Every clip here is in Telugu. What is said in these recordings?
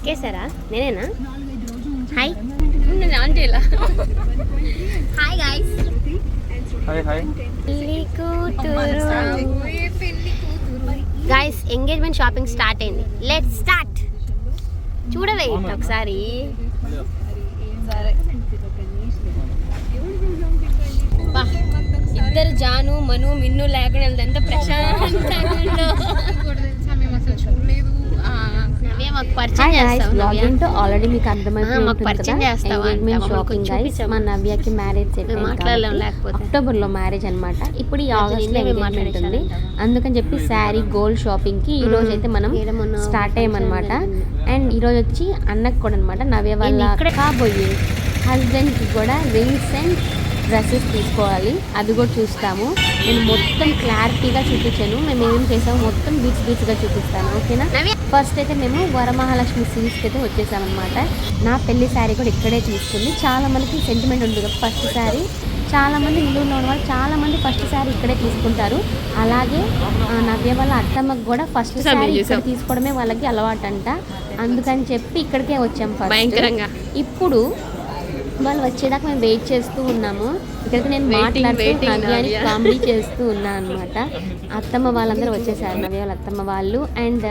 ఎక్కేసారా నేనేనా? హాయ్. ఆంటీలా హాయ్ గాయ్స్. Hi hi. పెళ్ళి కూతురు. గాయస్ ఎంగేజ్మెంట్ షాపింగ్ స్టార్ట్ అయింది. Let start. చూడవే ఒకసారి. ఇద్దరు జాను మను మిన్ను లేకుండా వెళ్తే ఎంత ప్రశాంతంగా మాకు పరిచయం చేస్తావా నవ్య? ఏంటో ఆల్రెడీ మీకు అర్థమైపోయి ఆ, మాకు పరిచయం చేస్తావా? Engagement shopping guys. మా నవ్యకి మ్యారేజ్ మాట్లాడలేం లేకపోతే. అక్టోబర్లో మ్యారేజ్ అన్నమాట ఇప్పుడు ఈ ఆగస్ట్లో ఎంగేజ్మెంట్ ఉంది. అందుకని చెప్పి శారీ గోల్డ్ షాపింగ్కి ఈ రోజు అయితే మనం స్టార్ట్ అయ్యామన్నమాట అండ్ ఈ రోజు వచ్చి అన్నకు కూడా అనమాట నవ్య వాళ్ళ కాబోయే హస్బెండ్కి కూడా రింగ్స్ అండ్ డ్రెస్సెస్ తీసుకోవాలి. అది కూడా చూస్తాము. నేను మొత్తం క్లారిటీగా చూపించాను. మేము ఏం చేసాము మొత్తం బీచ్ బీచ్గా చూపిస్తాను. ఓకేనా? ఫస్ట్ అయితే మేము వరమహాలక్ష్మి సిరీస్కి అయితే వచ్చేసామన్నమాట. నా పెళ్ళి శారీ కూడా ఇక్కడే తీసుకుంది. చాలా మందికి సెంటిమెంట్ ఉంది కదా ఫస్ట్ శారీ చాలా మంది ఇల్లు ఉన్న వాళ్ళు చాలా మంది ఫస్ట్ శారీ ఇక్కడే తీసుకుంటారు. అలాగే నవ్య వాళ్ళ అత్తమ్మకు కూడా ఫస్ట్ శారీ ఇక్కడ. తీసుకోవడమే వాళ్ళకి అలవాటు అంట అందుకని చెప్పి ఇక్కడికే వచ్చాం ఫస్ట్. ఇప్పుడు వాళ్ళు వచ్చేదాకా మేము వెయిట్ చేస్తూ ఉన్నాము. ఇక్కడికి నేను మాట్లాడుతూ. కామెడీ చేస్తూ ఉన్నాను అనమాట అత్తమ్మ వాళ్ళందరూ వచ్చేసారు నవ్య వాళ్ళ అత్తమ్మ వాళ్ళు. అండ్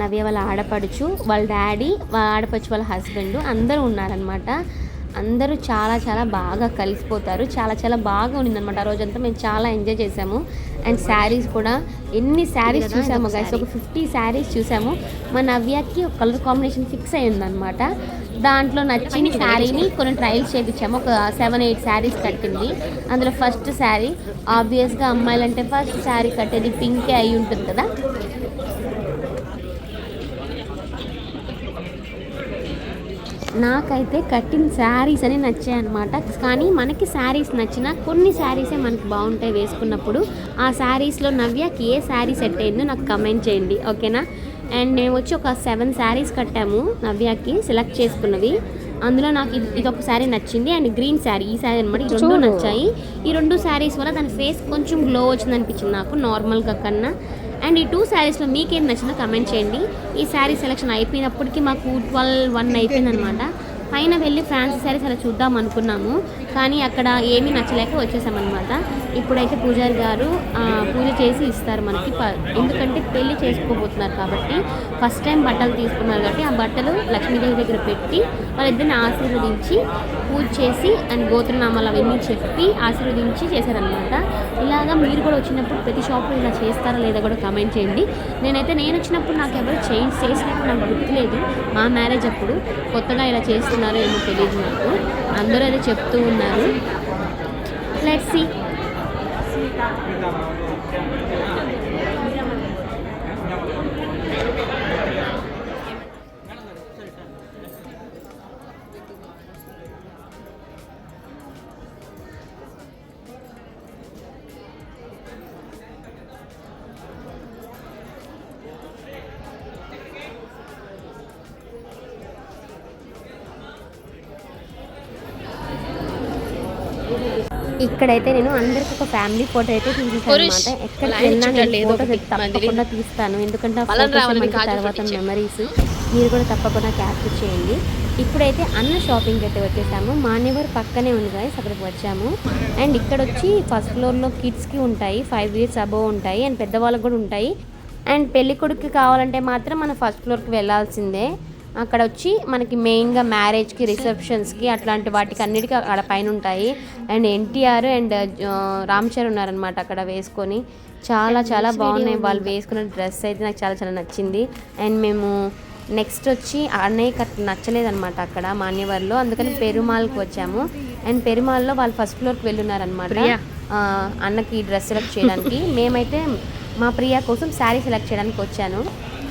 నవ్య వాళ్ళ ఆడపడుచు వాళ్ళ డాడీ వాళ్ళ ఆడపడుచు వాళ్ళ హస్బెండ్ అందరూ ఉన్నారనమాట అందరూ చాలా చాలా బాగా కలిసిపోతారు. చాలా చాలా బాగా ఉండిందనమాట ఆ రోజంతా మేము చాలా ఎంజాయ్ చేసాము అండ్ శారీస్ కూడా ఎన్ని శారీస్ చూసాము గైస్. ఒక ఫిఫ్టీ శారీస్ చూసాము. మా నవ్యకి ఒక కలర్ కాంబినేషన్ ఫిక్స్ అయ్యిందనమాట దాంట్లో నచ్చిన శారీని కొన్ని ట్రయల్స్ చేయించాము ఒక సెవెన్ ఎయిట్ శారీస్ కట్టింది. అందులో ఫస్ట్ శారీ ఆబ్వియస్గా అమ్మాయిలంటే ఫస్ట్ శారీ కట్టేది పింకే అయి ఉంటుంది కదా. నాకైతే కట్టిన శారీస్ అని నచ్చాయి అనమాట కానీ మనకి శారీస్ నచ్చిన కొన్ని శారీసే మనకి బాగుంటాయి వేసుకున్నప్పుడు. ఆ శారీస్లో నవ్యకి ఏ శారీ సెట్ అయిందో నాకు కమెంట్ చేయండి. ఓకేనా అండ్ మేము వచ్చి ఒక సెవెన్ శారీస్ కట్టాము నవ్యకి సెలెక్ట్ చేసుకున్నవి. అందులో నాకు ఇది ఇది ఒక శారీ నచ్చింది అండ్ గ్రీన్ శారీ ఈ శారీ అనమాట ఈ రెండు. నచ్చాయి. ఈ రెండు శారీస్ వల్ల దాని ఫేస్ కొంచెం గ్లో వచ్చింది అనిపించింది నాకు నార్మల్గా కన్నా. అండ్ ఈ టూ శారీస్లో మీకేం నచ్చిందో కమెంట్ చేయండి. ఈ శారీ సెలెక్షన్ అయిపోయినప్పటికీ మాకు ట్వెల్వ్ వన్ అయిపోయింది అనమాట పైన వెళ్ళి ఫ్యాన్సీ శారీస్ అలా చూద్దాం అనుకున్నాము. కానీ అక్కడ ఏమీ నచ్చలేక వచ్చేసామన్నమాట ఇప్పుడైతే పూజారి గారు పూజ చేసి ఇస్తారు మనకి. ప- ఎందుకంటే పెళ్ళి చేసుకోబోతున్నారు కాబట్టి ఫస్ట్ టైం బట్టలు తీసుకున్నారు కాబట్టి ఆ బట్టలు లక్ష్మీదేవి దగ్గర పెట్టి వాళ్ళిద్దరిని ఆశీర్వదించి పూజ చేసి అండ్ గోత్రనామాలు అవన్నీ చెప్పి ఆశీర్వదించి చేశారనమాట ఇలాగా మీరు కూడా వచ్చినప్పుడు ప్రతి షాప్లో ఇలా చేస్తారా లేదా కూడా కమెంట్ చేయండి. నేనైతే నేను వచ్చినప్పుడు నాకు ఎవరు చేంజ్ చేసినప్పుడు నాకు గుర్తులేదు. మా మ్యారేజ్ అప్పుడు కొత్తగా ఇలా చేస్తున్నారో ఏమో తెలియదు నాకు. అందరూ అదే చెప్తూ ఉన్నారు. లెట్స్ సీ ఇక్కడైతే నేను అందరికి ఒక ఫ్యామిలీ ఫోటో అయితే ఫోటోస్ ఒకటి అయితే తప్పకుండా తీస్తాను. ఎందుకంటే తర్వాత. మెమరీస్ మీరు కూడా తప్పకుండా క్యాప్చర్ చేయండి. ఇప్పుడైతే అన్న షాపింగ్ అయితే వచ్చేసాము. మాన్యవర్ పక్కనే ఉంది గాయస్ అక్కడికి వచ్చాము. అండ్ ఇక్కడ వచ్చి ఫస్ట్ ఫ్లోర్లో కిడ్స్కి ఉంటాయి ఫైవ్ ఇయర్స్ అబోవ్ ఉంటాయి అండ్ పెద్దవాళ్ళకి కూడా ఉంటాయి. అండ్ పెళ్ళి కొడుకుకి కావాలంటే మాత్రం మనం ఫస్ట్ ఫ్లోర్కి వెళ్ళాల్సిందే. అక్కడ వచ్చి మనకి మెయిన్గా మ్యారేజ్కి రిసెప్షన్స్కి అట్లాంటి వాటికి అన్నిటికీ అక్కడ పైన ఉంటాయి అండ్ ఎన్టీఆర్ అండ్ రామ్ చరణ్ ఉన్నారనమాట అక్కడ వేసుకొని. చాలా చాలా బాగున్నాయి. వాళ్ళు వేసుకున్న డ్రెస్ అయితే నాకు చాలా చాలా నచ్చింది. అండ్ మేము నెక్స్ట్ వచ్చి అన్నయ్యకి అట్లా నచ్చలేదన్నమాట అక్కడ మాన్యవర్లో. అందుకని పెరుమాల్కి వచ్చాము. అండ్ పెరుమాల్లో వాళ్ళు ఫస్ట్ ఫ్లోర్కి వెళ్ళున్నారనమాట అన్నకి డ్రెస్ సెలెక్ట్ చేయడానికి. మేమైతే మా ప్రియా కోసం శారీ సెలెక్ట్ చేయడానికి వచ్చాను.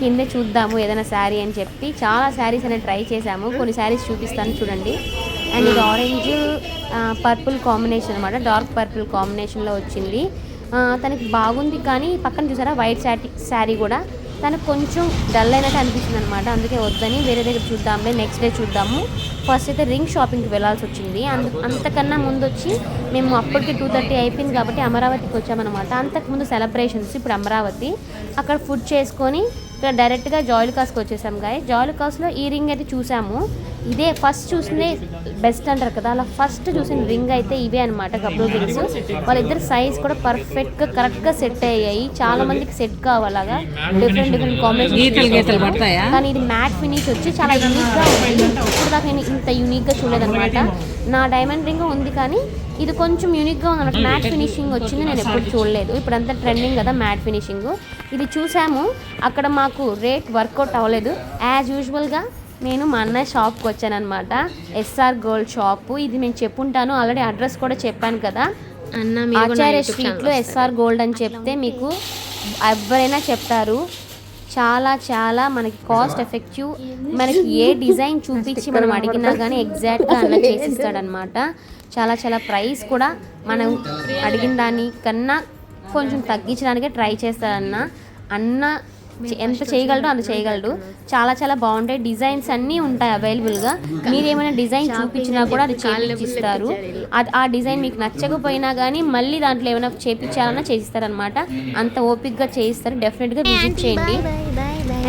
కింద చూద్దాము ఏదైనా శారీ అని చెప్పి చాలా శారీస్ అనేది ట్రై చేశాము. కొన్ని శారీస్ చూపిస్తాను చూడండి. అండ్ ఇది ఆరెంజ్ పర్పుల్ కాంబినేషన్ అనమాట డార్క్ పర్పుల్ కాంబినేషన్లో వచ్చింది. తనకి బాగుంది కానీ పక్కన చూసారా? వైట్ శారీ శారీ కూడా. తనకు కొంచెం డల్ అయినట్టు అనిపించింది అనమాట అందుకే వద్దని వేరే దగ్గర చూద్దాంలే నెక్స్ట్ డే చూద్దాము. ఫస్ట్ అయితే రింగ్ షాపింగ్కి వెళ్ళాల్సి వచ్చింది. అందు అంతకన్నా ముందు వచ్చి మేము అప్పటికి టూ థర్టీ అయిపోయింది కాబట్టి అమరావతికి వచ్చామన్నమాట. అంతకుముందు సెలబ్రేషన్స్ ఇప్పుడు అమరావతి. అక్కడ ఫుడ్ చేసుకొని ఇక్కడ డైరెక్ట్గా జాయిల్ కాస్కి వచ్చేసాం గాయ జాయిలుకాస్లో ఈ రింగ్ అయితే చూసాము. ఇదే ఫస్ట్ చూసిందే బెస్ట్ అంటారు కదా అలా ఫస్ట్ చూసిన రింగ్ అయితే ఇవే అనమాట కప్లో రింగ్స్ వాళ్ళిద్దరు సైజ్ కూడా పర్ఫెక్ట్గా కరెక్ట్గా సెట్ అయ్యాయి. చాలా మందికి సెట్ కావాలగా. డిఫరెంట్ డిఫరెంట్ కాంబినేషన్ కానీ ఇది మ్యాట్ ఫినిష్ వచ్చి చాలా యూనిక్గా ఉంది. ఇప్పుడు దాకా నేను ఇంత యూనిక్గా చూడలేదన్నమాట. నా డైమండ్ రింగ్ ఉంది కానీ ఇది కొంచెం యూనిక్గా ఉంది అన్నమాట మ్యాట్ ఫినిషింగ్ వచ్చింది నేను ఎప్పుడు చూడలేదు. ఇప్పుడు అంతా ట్రెండింగ్ కదా మ్యాట్ ఫినిషింగ్ ఇది చూసాము. అక్కడ మాకు రేట్ వర్కౌట్ అవ్వలేదు. యాజ్ యూజువల్గా నేను మా అన్నయ్య షాప్కి వచ్చానమాట ఎస్ఆర్ గోల్డ్ షాపు ఇది నేను చెప్పుంటాను. ఆల్రెడీ అడ్రస్ కూడా చెప్పాను కదా. అన్న ఆచార్య స్ట్రీట్లో ఎస్ఆర్ గోల్డ్ అని చెప్తే మీకు ఎవరైనా చెప్తారు. చాలా చాలా మనకి కాస్ట్ ఎఫెక్టివ్ మనకి ఏ డిజైన్ చూపించి మనం అడిగినా కానీ ఎగ్జాక్ట్గా అన్న చేసిస్తాడనమాట చాలా చాలా ప్రైస్ కూడా మనం అడిగిన దానికన్నా కొంచెం తగ్గించడానికే ట్రై చేస్తాడన్న. అన్న ఎంత చేయగలడో అంత చేయగలడు. చాలా చాలా బాగుంటాయి. డిజైన్స్ అన్నీ ఉంటాయి అవైలబుల్గా. మీరు ఏమైనా డిజైన్ చూపించినా కూడా అది చేపించిస్తారు. అది ఆ డిజైన్ మీకు నచ్చకపోయినా కానీ మళ్ళీ దాంట్లో ఏమైనా చేపించాలన్నా చేసిస్తారనమాట అంత ఓపిక్గా చేయిస్తారు. డెఫినెట్గా విజిట్ చేయండి.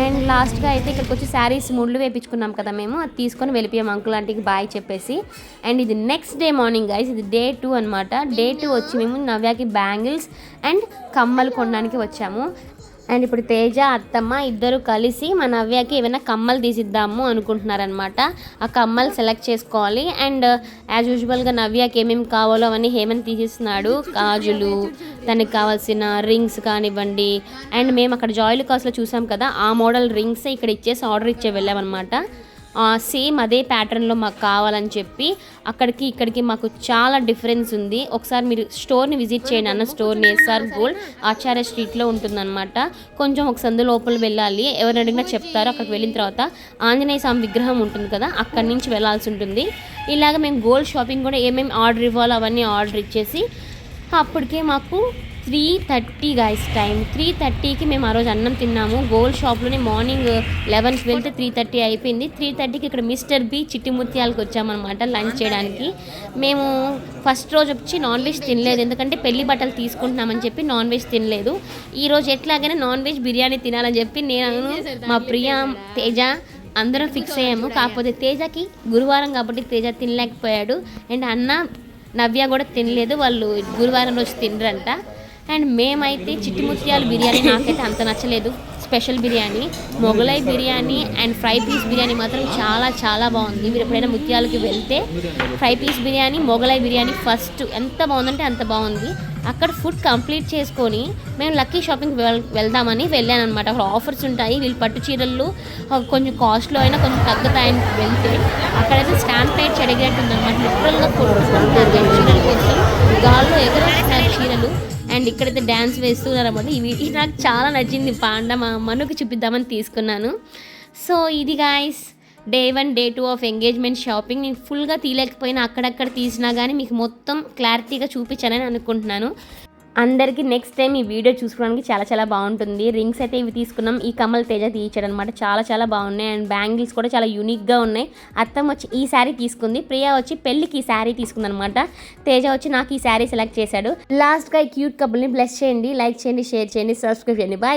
అండ్ లాస్ట్గా అయితే ఇక్కడికి వచ్చి శారీస్ ముళ్ళు వేపించుకున్నాం కదా మేము. అది తీసుకొని వెళ్ళిపోయాం అంకుల్ ఆంటీకి బాయ్ చెప్పేసి. అండ్ ఇది నెక్స్ట్ డే మార్నింగ్ గైస్ ఇది డే టూ అనమాట డే టూ వచ్చి మేము నవ్యాకి బ్యాంగిల్స్ అండ్ కమ్మలు కొనడానికి వచ్చాము. అండ్ ఇప్పుడు తేజ అత్తమ్మ ఇద్దరు కలిసి మా నవ్యకి ఏమైనా కమ్మలు తీసిద్దాము అనుకుంటున్నారనమాట ఆ కమ్మలు సెలెక్ట్ చేసుకోవాలి. అండ్ యాజ్ యూజువల్గా నవ్యకి ఏమేమి కావాలో అవన్నీ హేమంత్ తీసిస్తున్నాడు. కాజులు దానికి కావాల్సిన రింగ్స్ కానివ్వండి. అండ్ మేము అక్కడ జాయిల్ కాస్ట్లో చూసాం కదా ఆ మోడల్ రింగ్స్ ఇక్కడ ఇచ్చేసి ఆర్డర్ ఇచ్చే వెళ్ళామన్నమాట. సేమ్ అదే ప్యాటర్న్లో మాకు కావాలని చెప్పి అక్కడికి ఇక్కడికి మాకు చాలా డిఫరెన్స్ ఉంది. ఒకసారి మీరు స్టోర్ని విజిట్ చేయండి అన్న స్టోర్ని ఎస్ఆర్ గోల్డ్ ఆచార్య స్ట్రీట్లో ఉంటుందన్నమాట. కొంచెం ఒక సందు లోపల వెళ్ళాలి. ఎవరిని అడిగినా చెప్తారు. అక్కడికి వెళ్ళిన తర్వాత ఆంజనేయ స్వామి విగ్రహం ఉంటుంది కదా అక్కడి నుంచి వెళ్ళాల్సి ఉంటుంది. ఇలాగ మేము గోల్డ్ షాపింగ్ కూడా ఏమేమి ఆర్డర్ ఇవ్వాలో అవన్నీ ఆర్డర్ ఇచ్చేసి అప్పటికే మాకు three thirty guys time three థర్టీకి మేము ఆ రోజు అన్నం తిన్నాము. గోల్డ్ షాప్లోనే మార్నింగ్ లెవెన్కి వెళ్తే త్రీ థర్టీ అయిపోయింది. త్రీ థర్టీకి ఇక్కడ మిస్టర్ బి చిట్టి ముత్యాలకు వచ్చామన్నమాట లంచ్ చేయడానికి. మేము ఫస్ట్ రోజు వచ్చి నాన్ వెజ్ తినలేదు. ఎందుకంటే పెళ్ళి బట్టలు తీసుకుంటున్నామని చెప్పి నాన్ వెజ్ తినలేదు. ఈ రోజు ఎట్లాగైనా నాన్ వెజ్ బిర్యానీ తినాలని చెప్పి నేను మా ప్రియ తేజ అందరం ఫిక్స్ అయ్యాము. కాకపోతే తేజకి గురువారం కాబట్టి తేజ తినలేకపోయాడు. అండ్ అన్న నవ్య కూడా తినలేదు. వాళ్ళు గురువారం రోజు తినరంట. అండ్ మేమైతే చిట్టి ముత్యాలు బిర్యానీ నాకైతే అంత నచ్చలేదు. Special biryani Mughlai biryani and fry piece biryani మాత్రం చాలా చాలా బాగుంది. మీరు ఎప్పుడైనా ముత్యాలకి వెళ్తే fry piece biryani Mughlai biryani first ఎంత బాగుందంటే అంత బాగుంది. అక్కడ ఫుడ్ కంప్లీట్ చేసుకొని మేము లక్కీ షాపింగ్కి వెల్ వెళ్దామని వెళ్ళాను అనమాట అక్కడ ఆఫర్స్ ఉంటాయి. వీళ్ళు పట్టు చీరలు కొంచెం కాస్ట్లో అయినా కొంచెం తగ్గుతాయని వెళ్తే అక్కడైతే స్టాంప్ ప్లేట్ చెడిగేట్టు ఉందన్నమాట లిటరల్గా కొట్టుకుంటారు చీరల కోసం. గాల్లో ఎగరేస్తున్నారు చీరలు. అండ్ ఇక్కడైతే డ్యాన్స్ వేస్తున్నారు అనమాట ఇవి ఇది నాకు చాలా నచ్చింది. పాండ మా అమ్మకు చూపిద్దామని తీసుకున్నాను. సో ఇది guys day one day two of engagement shopping నేను ఫుల్గా తీయలేకపోయినా అక్కడక్కడ తీసినా కానీ మీకు మొత్తం క్లారిటీగా చూపించానని అనుకుంటున్నాను. అందరికీ నెక్స్ట్ టైం ఈ వీడియో చూసుకోవడానికి చాలా చాలా బాగుంటుంది. రింగ్స్ అయితే ఇవి తీసుకున్నాం. ఈ కమల్ తేజ తీయించాడు అనమాట చాలా చాలా బాగున్నాయి అండ్ బ్యాంగిల్స్ కూడా చాలా యూనిక్గా ఉన్నాయి. అత్తం వచ్చి ఈ శారీ తీసుకుంది. ప్రియా వచ్చి పెళ్ళికి ఈ శారీ తీసుకుంది అనమాట తేజ వచ్చి నాకు ఈ శారీ సెలెక్ట్ చేశాడు. లాస్ట్గా ఈ క్యూట్ కబుల్ని బ్లెస్ చేయండి. లైక్ చేయండి షేర్ చేయండి సబ్స్క్రైబ్ చేయండి. బాయ్